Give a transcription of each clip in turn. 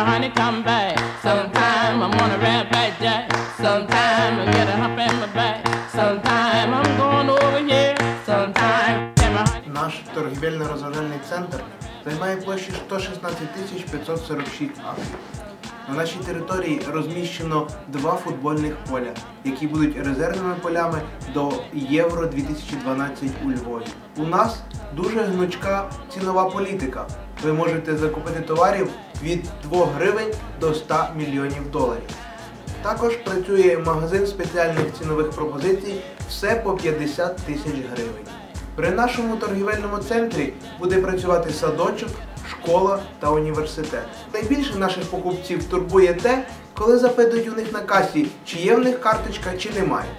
my honey come back. Sometime I'm on a red back jack. Sometime I get a hump in my back. Sometime I'm going over here. Sometime and my honey. Наш торгівельно-розважальний центр займає площу 116 тисяч 546 акрів. На нашій території розміщено два футбольних поля, які будуть резервними полями до Євро 2012 у Львові. У нас дуже гнучка цінова політика. Ви можете закупити товарів від 2 гривень до 100 мільйонів доларів. Також працює магазин спеціальних цінових пропозицій все по 50 тисяч гривень. При нашому торгівельному центрі буде працювати садочок, школа та університет. Найбільше наших покупців турбує те, коли запитують у них на касі, чи є в них карточка, чи немає.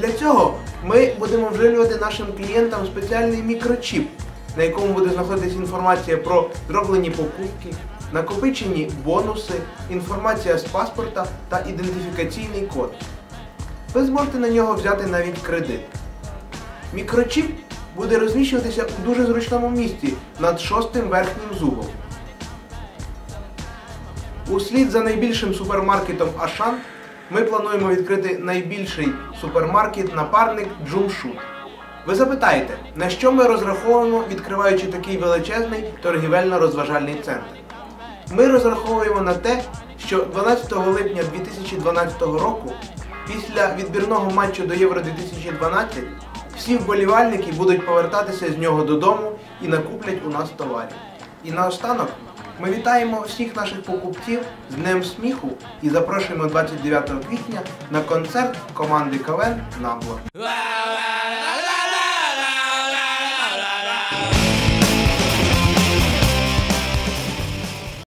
Для цього ми будемо вживлювати нашим клієнтам спеціальний мікрочіп, на якому буде знаходитися інформація про зроблені покупки, накопичені бонуси, інформація з паспорта та ідентифікаційний код. Ви зможете на нього взяти навіть кредит. Мікрочіп буде розміщуватися у дуже зручному місці над шостим верхнім зубом. Услід за найбільшим супермаркетом Ашан ми плануємо відкрити найбільший супермаркет-напарник Джумшут. Ви запитаєте, на що ми розраховуємо, відкриваючи такий величезний торгівельно-розважальний центр? Ми розраховуємо на те, що 12 липня 2012 року, після відбірного матчу до Євро 2012, всі вболівальники будуть повертатися з нього додому і накуплять у нас товарів. І наостанок ми вітаємо всіх наших покупців з Днем сміху і запрошуємо 29 квітня на концерт команди КВН Набло.